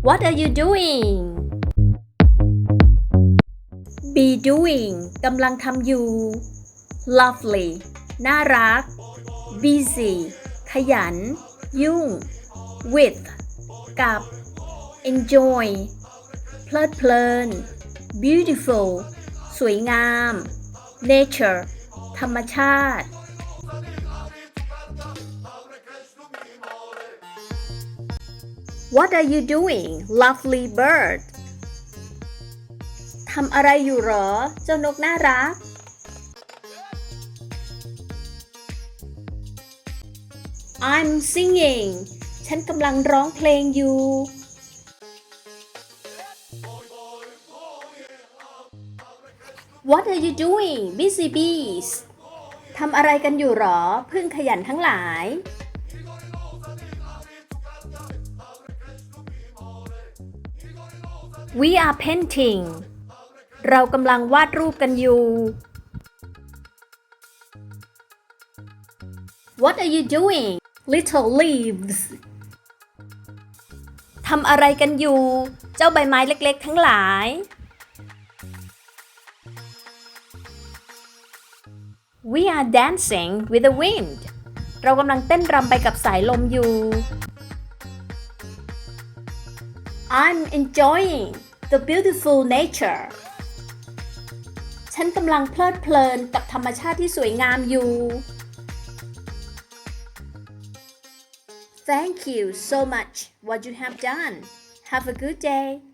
What are you doing be doing กำลังทำอยู่ lovely น่ารัก busy ขยัน ยุ่ง with กับ enjoy เพลิดเพลิน beautiful สวยงาม nature ธรรมชาติ What are you doing lovely bird ทำอะไรอยู่หรอ เจ้านกน่ารัก I'm singing ฉันกำลังร้องเพลงอยู่ What are you doing busy bees ทำอะไรกันอยู่หรอ พึ่งขยันทั้งหลาย We are painting เรากำลังวาดรูปกันอยู่ What are you doing little leaves ทำอะไรกันอยู่ เจ้าใบไม้เล็กๆ ทั้งหลาย We are dancing with the wind เรากำลังเต้นรำไปกับสายลมอยู่ I'm enjoying the beautiful nature ฉันกำลังเพลิดเพลินกับธรรมชาติที่สวยงามอยู่ Thank you so much what you have done. Have a good day.